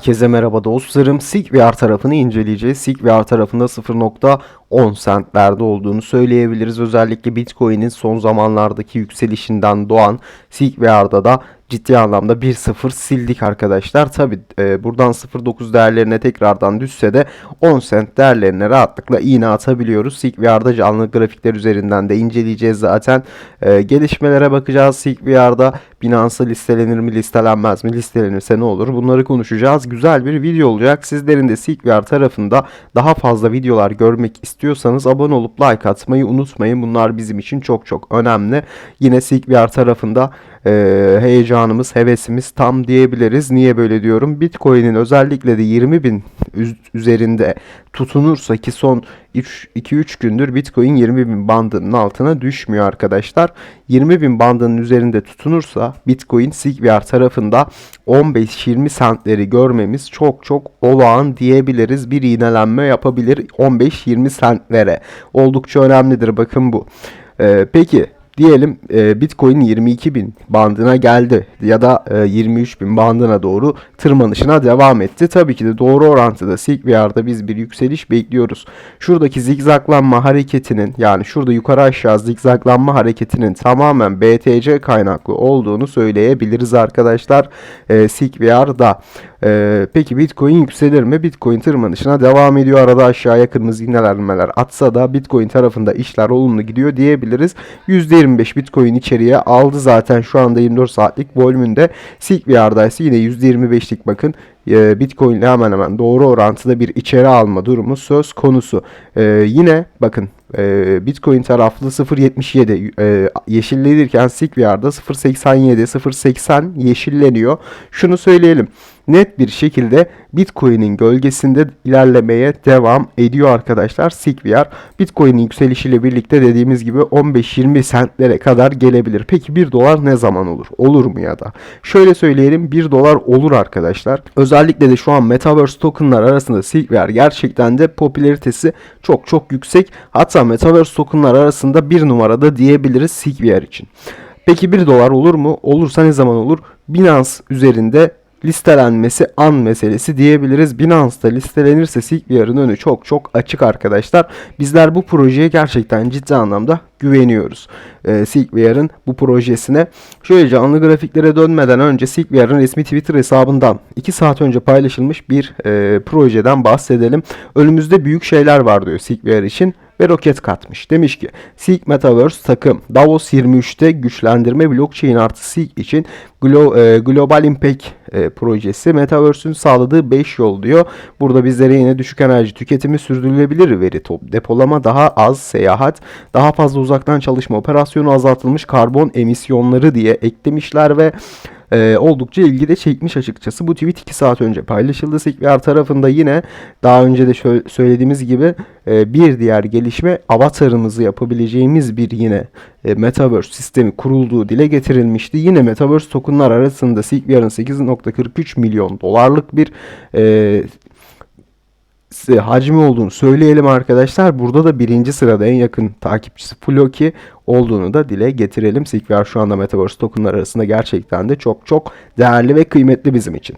Herkese merhaba dostlarım. SigVR tarafını inceleyeceğiz. SigVR tarafında 0.10 centlerde olduğunu söyleyebiliriz. Özellikle Bitcoin'in son zamanlardaki yükselişinden doğan SigVR'da da ciddi anlamda 1.0 sildik arkadaşlar. Tabi buradan 0.9 değerlerine tekrardan düşse de 10 cent değerlerine rahatlıkla iğne atabiliyoruz. SigVR'da canlı grafikler üzerinden de inceleyeceğiz zaten. E, gelişmelere bakacağız. SigVR'da Binance'a listelenir mi listelenmez mi listelenirse ne olur bunları konuşacağız. Güzel bir video olacak. Sizlerin de SigVR tarafında daha fazla videolar görmek istiyorsanız abone olup like atmayı unutmayın. Bunlar bizim için çok çok önemli. Yine SigVR tarafında e, heyecanımız, hevesimiz tam diyebiliriz. Niye böyle diyorum? Bitcoin'in özellikle de 20 bin üzerinde tutunursa ki son 2-3 gündür Bitcoin 20 bin bandının altına düşmüyor arkadaşlar. 20 bin bandının üzerinde tutunursa Bitcoin SigVR tarafında 15-20 centleri görmemiz çok çok olağan diyebiliriz. Bir iğnelenme yapabilir 15-20 centlere. Oldukça önemlidir bakın bu. Ee, peki diyelim e, Bitcoin 22 bin bandına geldi ya da e, 23 bin bandına doğru tırmanışına devam etti. Tabii ki de doğru orantıda SigVR'da biz bir yükseliş bekliyoruz. Şuradaki zigzaglanma hareketinin yani şurada yukarı aşağı zigzaglanma hareketinin tamamen BTC kaynaklı olduğunu söyleyebiliriz arkadaşlar. E, SigVR'da. E, peki Bitcoin yükselir mi? Bitcoin tırmanışına devam ediyor. Arada aşağıya kırmızı iğnelenmeler atsa da Bitcoin tarafında işler olumlu gidiyor diyebiliriz. %25 Bitcoin içeriye aldı zaten şu anda 24 saatlik volümünde. SigVR'da ise yine %25'lik bakın e, Bitcoin ile hemen hemen doğru orantıda bir içeri alma durumu söz konusu. Ee, yine bakın e, Bitcoin taraflı 0.77 e, yeşillenirken SigVR'da 0.87 0.80 yeşilleniyor. Şunu söyleyelim net bir şekilde Bitcoin'in gölgesinde ilerlemeye devam ediyor arkadaşlar. SigVR Bitcoin'in yükselişiyle birlikte dediğimiz gibi 15-20 centlere kadar gelebilir. Peki 1 dolar ne zaman olur? Olur mu ya da? Şöyle söyleyelim 1 dolar olur arkadaşlar. Özellikle de şu an Metaverse tokenlar arasında SigVR gerçekten de popülaritesi çok çok yüksek. Hatta Metaverse tokenlar arasında bir numarada diyebiliriz SigVR için. Peki 1 dolar olur mu? Olursa ne zaman olur? Binance üzerinde listelenmesi an meselesi diyebiliriz. Binance'da listelenirse SigVR'ın önü çok çok açık arkadaşlar. Bizler bu projeye gerçekten ciddi anlamda güveniyoruz. E, SigVR'ın bu projesine. Şöyle canlı grafiklere dönmeden önce SigVR'ın resmi Twitter hesabından 2 saat önce paylaşılmış bir e, projeden bahsedelim. Önümüzde büyük şeyler var diyor SigVR için ve roket katmış. Demiş ki Sig Metaverse takım Davos 23'te güçlendirme blockchain artı Sig için Glo e, Global Impact e, projesi Metaverse'ün sağladığı 5 yol diyor. Burada bizlere yine düşük enerji tüketimi sürdürülebilir veri top, depolama daha az seyahat daha fazla uzaktan çalışma operasyonu azaltılmış karbon emisyonları diye eklemişler ve e, oldukça ilgi de çekmiş açıkçası. Bu tweet 2 saat önce paylaşıldı. SigVR tarafında yine daha önce de şöyle söylediğimiz gibi e, bir diğer gelişme avatarımızı yapabileceğimiz bir yine e, Metaverse sistemi kurulduğu dile getirilmişti. Yine Metaverse tokenlar arasında SigVR'ın 8.43 milyon dolarlık bir e, hacmi olduğunu söyleyelim arkadaşlar. Burada da birinci sırada en yakın takipçisi Floki olduğunu da dile getirelim. SigVR şu anda Metaverse tokenlar arasında gerçekten de çok çok değerli ve kıymetli bizim için.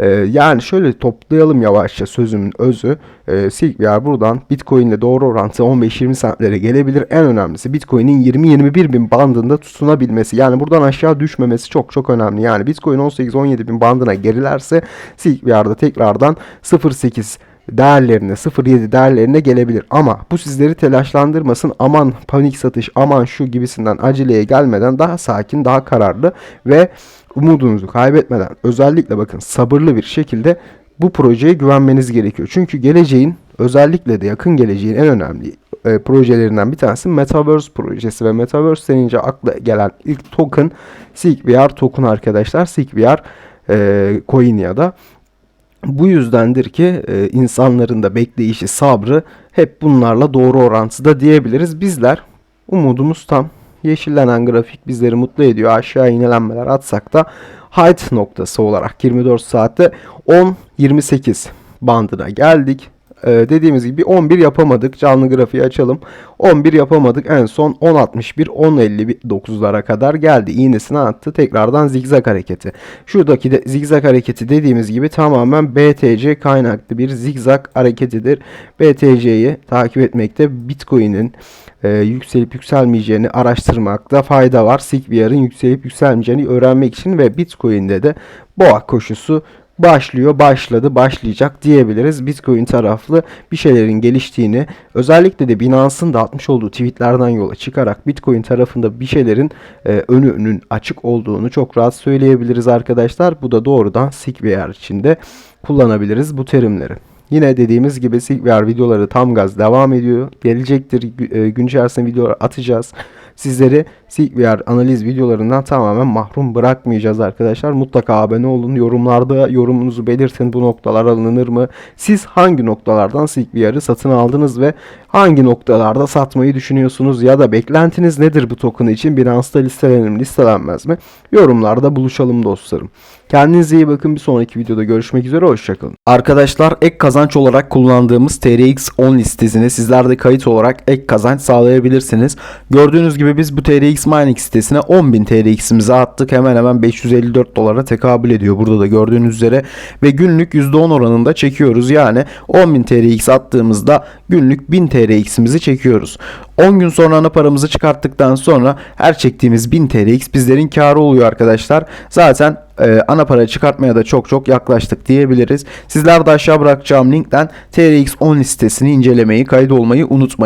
Ee, yani şöyle toplayalım yavaşça sözümün özü. Ee, SigVR buradan Bitcoin ile doğru orantı 15-20 centlere gelebilir. En önemlisi Bitcoin'in 20-21 bin bandında tutunabilmesi. Yani buradan aşağı düşmemesi çok çok önemli. Yani Bitcoin 18-17 bin bandına gerilerse SigVR'da tekrardan 0.8 değerlerine 0.7 değerlerine gelebilir. Ama bu sizleri telaşlandırmasın. Aman panik satış aman şu gibisinden aceleye gelmeden daha sakin daha kararlı ve umudunuzu kaybetmeden özellikle bakın sabırlı bir şekilde bu projeye güvenmeniz gerekiyor. Çünkü geleceğin özellikle de yakın geleceğin en önemli e, projelerinden bir tanesi Metaverse projesi ve Metaverse denince akla gelen ilk token SigVR token arkadaşlar. SigVR e, coin ya da bu yüzdendir ki e, insanların da bekleyişi, sabrı hep bunlarla doğru orantıda diyebiliriz. Bizler umudumuz tam. Yeşillenen grafik bizleri mutlu ediyor. Aşağı inelenmeler atsak da height noktası olarak 24 saatte 10-28 bandına geldik. E, dediğimiz gibi 11 yapamadık. Canlı grafiği açalım. 11 yapamadık. En son 10.61 10.59'lara kadar geldi. İğnesini attı. Tekrardan zigzag hareketi. Şuradaki de zigzag hareketi dediğimiz gibi tamamen BTC kaynaklı bir zigzag hareketidir. BTC'yi takip etmekte Bitcoin'in e, yükselip yükselmeyeceğini araştırmakta fayda var. SigVR'ın yükselip yükselmeyeceğini öğrenmek için ve Bitcoin'de de boğa koşusu başlıyor, başladı, başlayacak diyebiliriz. Bitcoin taraflı bir şeylerin geliştiğini, özellikle de Binance'ın da atmış olduğu tweetlerden yola çıkarak Bitcoin tarafında bir şeylerin e, önünün açık olduğunu çok rahat söyleyebiliriz arkadaşlar. Bu da doğrudan SigVR içinde kullanabiliriz bu terimleri. Yine dediğimiz gibi SigVR videoları tam gaz devam ediyor. Gelecektir. E, Gün içerisinde videolar atacağız. Sizleri SigVR analiz videolarından tamamen mahrum bırakmayacağız arkadaşlar. Mutlaka abone olun. Yorumlarda yorumunuzu belirtin. Bu noktalar alınır mı? Siz hangi noktalardan SigVR'ı satın aldınız ve hangi noktalarda satmayı düşünüyorsunuz? Ya da beklentiniz nedir bu token için? Binance'da listelenir mi, listelenmez mi? Yorumlarda buluşalım dostlarım. Kendinize iyi bakın. Bir sonraki videoda görüşmek üzere. Hoşçakalın. Arkadaşlar ek kazanç olarak kullandığımız TRX10 listesine sizler de kayıt olarak ek kazanç sağlayabilirsiniz. Gördüğünüz gibi biz bu TRX Mining sitesine 10.000 TRX'imizi attık. Hemen hemen 554 dolara tekabül ediyor. Burada da gördüğünüz üzere. Ve günlük %10 oranında çekiyoruz. Yani 10.000 TRX attığımızda günlük 1000 TRX'imizi çekiyoruz. 10 gün sonra ana paramızı çıkarttıktan sonra her çektiğimiz 1000 TRX bizlerin karı oluyor arkadaşlar. Zaten e, ana para çıkartmaya da çok çok yaklaştık diyebiliriz. Sizler de aşağı bırakacağım linkten TRX10 listesini incelemeyi, kaydolmayı unutmayın.